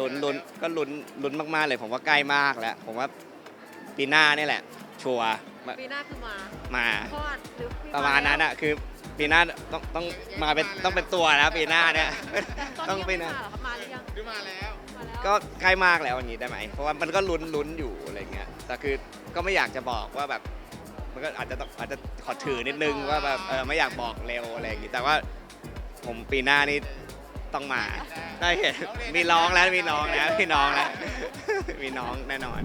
ลุ้นลุ้นก็ลุ้นลุ้นมากๆเลยผมว่าใกล้มากแล้ว ผมว่าปีหน้านี่แหละ ชัวร์มาปีหน้าคือมามาคลอดหรือประมาณนั้นอะคือปีหน้าต้องต้องมาเป็นต้องเป็นตัวแล้วปีหน้าเนี่ยตอนต้องนี้ไปยังไม่นะมาเหรอครับมาหรือยังหรือมาแล้วมาแล้วก็ใกล้มากแล้วอย่างนี้ได้ไหมเพราะว่ามันก็ลุ้นลุ้นอยู่อะไรเงี้ยแต่คือก็ไม่อยากจะบอกว่าแบบ มันก็อาจจะต้องอาจจะขอถือนิดนึงว่าแบบเออไม่อยากบอกเร็วอะไรอย่างงี้แต่ว่าผมปีหน้านี่ ต้องมาได้เห็นมีน้องแล้วมีน้องแล้วมีน้องแล้วมีน้องแน่นอน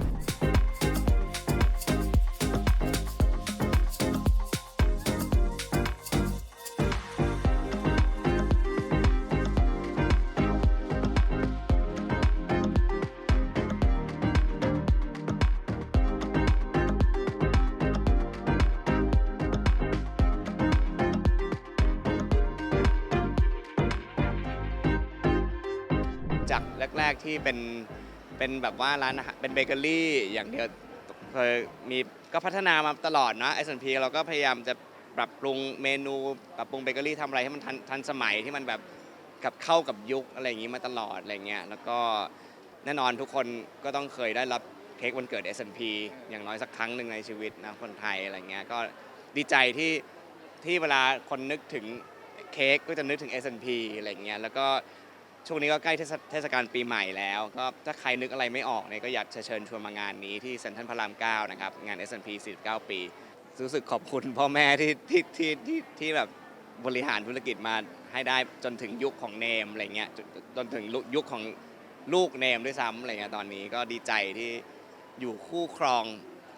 กที่เป็นเป็นแบบว่าร้านอาหารเป็นเบเกอรี่อย่างเดียวเคยมีก็พัฒนามาตลอดนะ S&P เราก็พยายามจะปรับปรุงเมนูปรับปรุงเบเกอรี่ทำอะไรให้มันทันทันสมัยที่มันแบบกับเข้ากับยุคอะไรอย่างนี้มาตลอดอะไรเงี้ยแล้วก็แน่นอนทุกคนก็ต้องเคยได้รับเค้กวันเกิด S&P อย่างน้อยสักครั้งหนึ่งในชีวิตนะคนไทยอะไรเงี้ยก็ดีใจที่ที่เวลาคนนึกถึงเค้กก็จะนึกถึง S&P อะไรเงี้ยแล้วก็ ช่วงนี้ก็ใกล้เทศกาลปีใหม่แล้ว ก็ถ้าใครนึกอะไรไม่ออกเนี่ยก็อยากจะเชิญชวนมางานนี้ที่เซ็นทรัลพระราม 9 นะครับ งาน S&P 49 ปี รู้สึกขอบคุณพ่อแม่ที่ที่ที่ที่ที่แบบบริหารธุรกิจมาให้ได้จนถึงยุคของเนมอะไรเงี้ยจนจนถึงยุคของลูกเนมด้วยซ้ำอะไรเงี้ยตอนนี้ก็ดีใจที่อยู่คู่ครอง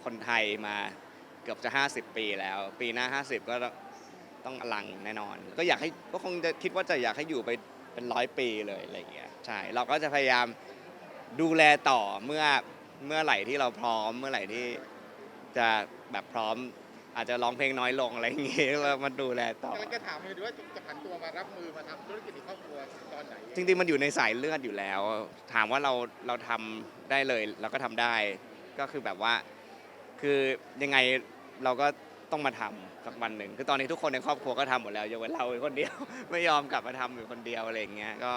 คนไทยมาเกือบจะ 50 ปีแล้ว ปีหน้า 50 ก็ต้องอลังแน่นอน ก็อยากให้ก็คงจะคิดว่าจะอยากให้อยู่ไป เป็นร้อยปีเลยอะไรอย่างเงี้ยใช่เราก็จะพยายามดูแลต่อเมื่อเมื่อไหร่ที่เราพร้อมเมื่อไหร่ที่จะแบบพร้อม อาจจะร้องเพลงน้อยลงอะไรอย่างเงี้ยเรามาดูแลต่อ กำลังจะถามเลยว่าจะผันตัวมารับมือมาทำธุรกิจในครอบครัวตอนไหนจริงๆ มันอยู่ในสายเลือดอยู่แล้ว ถามว่าเราเราทำได้เลยเราก็ทำได้ ก็คือแบบว่า คือยังไงเราก็ ต้องมาทำสักวันหนึ่งคือตอนนี้ทุกคนในครอบครัวก็ทำหมดแล้วยกเว้นเราคนเดียว ไม่ยอมกลับมาทำอยู่คนเดียวอะไรอย่างเงี้ยก็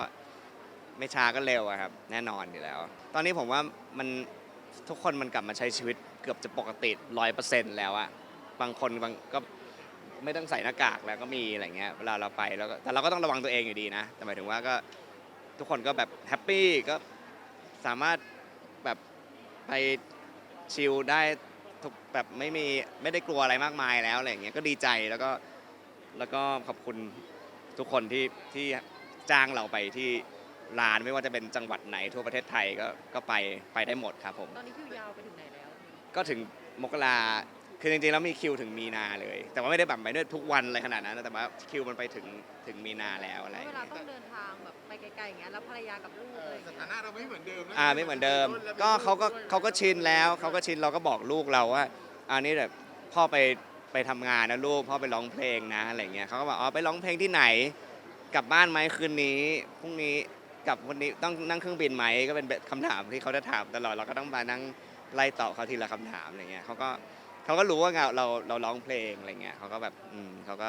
ไม่ช้าก็เร็วอะครับ แน่นอนอยู่แล้ว ตอนนี้ผมว่ามันทุกคนมันกลับมาใช้ชีวิตเกือบจะปกติร้อยเปอร์เซ็นต์แล้วอะบางคนบางก็ไม่ต้องใส่หน้ากากแล้วก็มีอะไรเงี้ยเวลาเราไปแล้วก็แต่เราก็ต้องระวังตัวเองอยู่ดีนะ แต่หมายถึงว่าก็ทุกคนก็แบบแฮปปี้ก็สามารถแบบไปชิลได้ ทุกแบบไม่มีไม่ได้กลัวอะไรมากมายแล้วอะไรอย่างเงี้ยก็ดีใจแล้วก็แล้วก็ขอบคุณทุกคนที่ที่จ้างเราไปที่ร้านไม่ว่าจะเป็นจังหวัดไหนทั่วประเทศไทยก็ก็ไปไปได้หมดครับผม ตอนนี้คิวยาวไปถึงไหนแล้ว ก็ถึงมกรา คือจริงๆแล้วมีคิวถึงมีนาเลย แต่ว่าไม่ได้แบบไปด้วยทุกวันอะไรขนาดนั้นนะแต่ว่าคิวมันไปถึงถึงมีนาแล้วอะไรอย่างเวลาเงี้ย ต้องเดินทางแบบไปไกลๆอย่างเงี้ยแล้วภรรยากับลูกเออะไรออย่างสเงี้ถายนะเราไม่เหมือนเดิมนะอ่าไม่เหมือนเดิม ก็เขาก็เขาก็ชินแล้วเขาก็ชินเราก็บอกลูกเราว่าอันนี้แบบพ่อไปไปทำงานนะลูกพ่อไปร้องเพลงนะอะไรเงี้ยเขาก็บอกอ๋อไปร้องเพลงที่ไหน กลับบ้านไหมคืนนี้พรุ่งนี้กลับวันนี้ต้องนั่งเครื่องบินไหมก็เป็นคำถามที่เขาจะถามตลอดเราก็ต้องมานั่งไล่ตอบเขาทีละคำถามอะไรเงี้ยเขาก็ เขาก็รู้ว่าเราเราเราร้องเพลงอะไรเงี้ยเขาก็แบบอืมเขาก็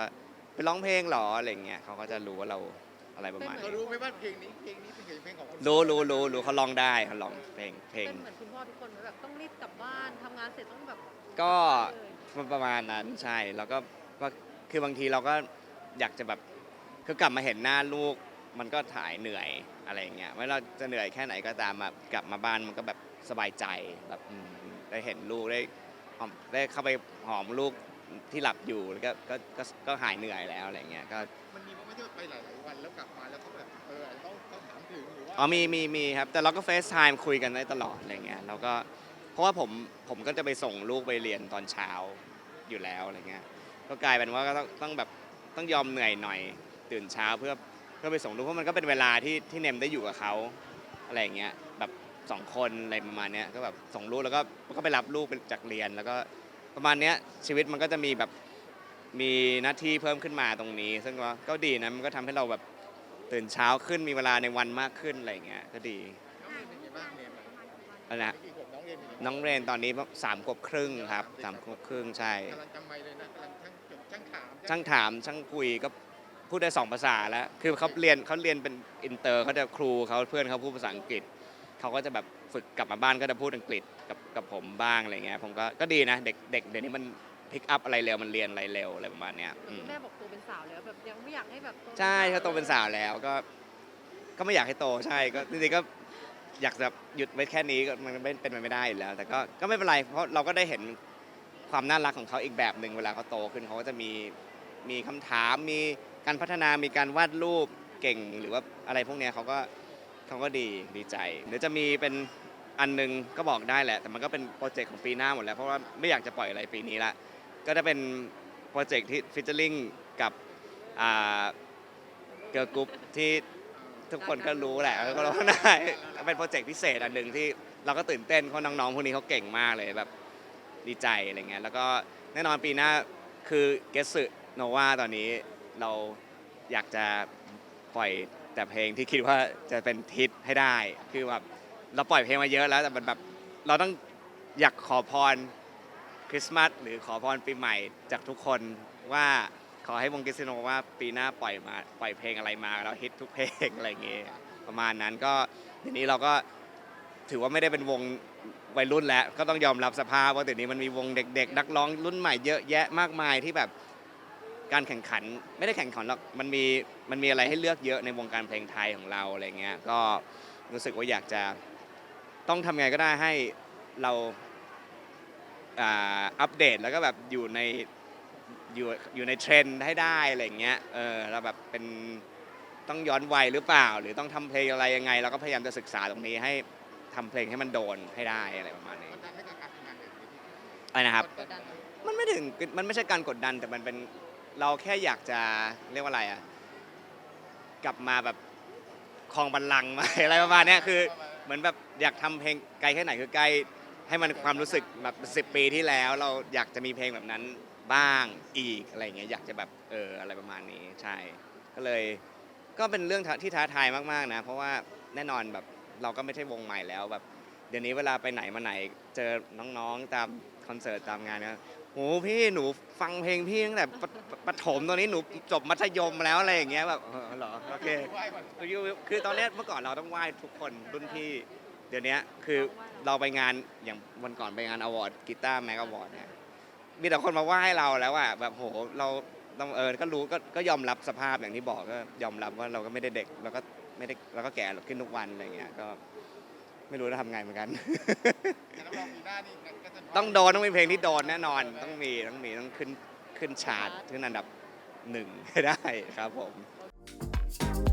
ไปร้องเพลงเหรออะไรเงี้ยเขาก็จะรู้ว่าเราอะไรประมาณเขานี้รู้ไหมว่าเพลงนี้เพลงนี้เป็นเพลงของคนรู้รู้รู้รู้เขาร้องได้เขาร้องเพลงเพลง เป็นเหมือนคุณพ่อทุกคนไหมแบบต้องรีบกลับบ้านทำงานเสร็จต้องแบบก็เลยมันประมาณนั้นใช่แล้วก็ก็คือบางทีเราก็อยากจะแบบคือกลับมาเห็นหน้าลูก มันก็ถ่ายเหนื่อยอะไรอย่างเงี้ยไม่ว่าเราจะเหนื่อยแค่ไหนก็ตามมากลับมาบ้านมันก็แบบสบายใจแบบอืมได้เห็นลูกได้ หอมได้เข้าไปหอมลูกที่หลับอยู่แล้วก็ก็ก็ก็หายเหนื่อยแล้วอะไรเงี้ยก็มันมีไม่ใช่ว่าไปหลายๆวันแล้วกลับมาแล้วเขาแบบเออต้องต้องถามถึงหรือว่าอ๋อมีมีมีครับ แต่เราก็เฟซไทม์คุยกันได้ตลอดอะไรเงี้ยเราก็เพราะว่าผมผมก็จะไปส่งลูกไปเรียนตอนเช้าอยู่แล้วอะไรเงี้ยก็กลายเป็นว่าก็ต้องต้องแบบต้องยอมเหนื่อยหน่อยตื่นเช้าเพื่อเพื่อไปส่งลูกเพราะมันก็เป็นเวลาที่ที่เนมได้อยู่กับเขาอะไรอย่างเงี้ยแบบ สองคนอะไรประมาณเนี้ยก็แบบส่งลูกแล้วก็ก็ไปรับลูกเป็นจากเรียนแล้วก็ประมาณเนี้ยชีวิตมันก็จะมีแบบมีหน้าที่เพิ่มขึ้นมาตรงนี้ ซึ่งว่าก็ดีนะมันก็ทำให้เราแบบตื่นเช้าขึ้นมีเวลาในวันมากขึ้นอะไรอย่างเงี้ยก็ดีน้องเรียนเป็นไงบ้างเนี่ยอันนะกี่ขวบน้องเรียนเป็นไงบ้างน้องเรนตอนนี้สามขวบครึ่งครับสามขวบครึ่งใช่กำลังจำไม่เลยนะกำลังช่างจดช่างถามช่างถามช่างคุยก็พูดได้สองภาษาแล้วคือเขาเรียนเขาเรียนเป็นอินเตอร์เขาจะครูเขาเพื่อนเขาพูดภาษาอังกฤษ เขาก็จะแบบฝึกกลับมาบ้านก็จะพูดอังกฤษกับกับผมบ้างอะไรเงี้ยผมก็ก็ดีนะเด็กเด็กเดี๋ยวนี้มันพิกอัพอะไรเร็วมันเรียนอะไรเร็วอะไรประมาณเนี้ยอืมแม่บอกโตเป็นสาวแล้วแบบยังไม่อยากให้แบบโตใช่เขาโตเป็นสาวแล้วก็ ก็ไม่อยากให้โตใช่ก็จริงๆก็อยากจะหยุดไว้แค่นี้ก็มันไม่เป็นไปไม่ได้อยู่แล้ว แต่ก็ก็ไม่เป็นไรเพราะเราก็ได้เห็นความน่ารักของเขาอีกแบบหนึ่งเวลาเขาโตขึ้นเขาก็จะมีมีคำถามมีการพัฒนามีการวาดรูปเก่งหรือว่าอะไรพวกเนี้ยเขาก็ เขาก็ดีดีใจเดี๋ยวจะมีเป็นอันหนึงก็บอกได้แหละ แต่มันก็เป็นโปรเจกต์ของปีหน้าหมดแล้ว เพราะว่าไม่อยากจะปล่อยอะไรปีนี้ละก็จะเป็นโปรเจกต์ที่ฟิชเชอร์ลิงกับอ่าเกิร์ลกรุ๊ปที่ทุกคนก็รู้แหละก็รู้ได้เป็นโปรเจกต์พิเศษอันหนึ่งที่เราก็ตื่นเต้นเพราะน้องๆพวกนี้เขาเก่งมากเลยแบบดีใจอะไรเงี้ยแล้วก็แน่นอนปีหน้าคือเกสึโนวาตอนนี้เราอยากจะปล่อย แต่เพลงที่คิดว่าจะเป็นทิศให้ได้ คือแบบเราปล่อยเพลงมาเยอะแล้วแต่มันแบบเราต้องอยากขอพรคริสต์มาสหรือขอพรปีใหม่จากทุกคนว่าขอให้วงกิสโนว่าปีหน้าปล่อยมาปล่อยเพลงอะไรมาแล้วฮิตทุกเพลงอะไรเงี้ยประมาณนั้นก็ทีนี้เราก็ถือว่าไม่ได้เป็นวงวัยรุ่นแล้ว ก็ต้องยอมรับสภาพว่าเดี๋ยวนี้มันมีวงเด็ก ๆ นักร้องรุ่นใหม่เยอะแยะมากมายที่แบบ การแข่งขันไม่ได้แข่งขันหรอกมันมีมันมีอะไรให้เลือกเยอะในวงการเพลงไทยของเราอะไรเงี้ยก็รู้สึกว่าอยากจะต้องทำไงก็ได้ให้เราอ่าอัปเดตแล้วก็แบบอยู่ในอยู่อยู่ในเทรนด์ให้ได้อะไรอย่างเงี้ยเออเราแบบเป็นต้องย้อนวัยหรือเปล่า หรือต้องทำเพลงอะไรยังไง เราก็พยายามจะศึกษาตรงนี้ให้ทำเพลงให้มันโดนให้ได้อะไรประมาณนี้กดดันให้กับการทำงานแบบนี้อะไรนะครับกดดันมันไม่ถึงมันไม่ใช่การกดดันแต่มันเป็น เราแค่อยากจะเรียกว่าอะไรอะกลับมาแบบคลองบัลลังก์มา อะไรประมาณเนี้ยคือเหมือนแบบอยากทำเพลงไกลแค่ไหนคือใกล้ให้มันความรู้สึกแบบสิปีที่แล้ว เราอยากจะมีเพลงแบบนั้นบ้างอีกอะไรอย่างเงี้ยอยากจะแบบเอออะไรประมาณนี้ใช่ ก็เลยก็เป็นเรื่องท้าที่ท้าทายมากๆนะ เพราะว่าแน่นอนแบบเราก็ไม่ใช่วงใหม่แล้วแบบ เดี๋ยวนี้เวลาไปไหนมาไหน เจอน้องๆตามคอนเสิร์ตตามงานเนี่ยโหพี่หนูฟังเพลงพี่ตั้งแต่ปปประถมตอนนี้หนูจบมัธยมแล้วอะไรอย่างเงี้ยแบบเออเหรอโอเคคือคือตอนนี้เมื่อก่อนเราต้องไหว้ทุกคนรุ่นพี่เดี๋ยวนี้คือเราไปงานอย่างวันก่อนไปงานอวอร์ดกีตาร์แมกอวอร์ดเนี่ยมีแต่คนมาไหว้เราแล้วอะแบบโหเราต้องเออก็รู้ก็ก็ยอมรับสภาพอย่างที่บอกก็ยอมรับว่าเราก็ไม่ได้เด็กเราก็ไม่ได้เราก็แก่ขึ้นทุกวันอะไรเงี้ยก็ ไม่รู้จะทำไงเหมือนกัน แต่รับรองปีหน้านี่ก็จะต้องโดนต้องมีเพลงที่โดนแน่นอน ต้องมีต้องมีต้องขึ้นขึ้นชาร์ตขึ้นอันดับหนึ่งให้ได้ครับผม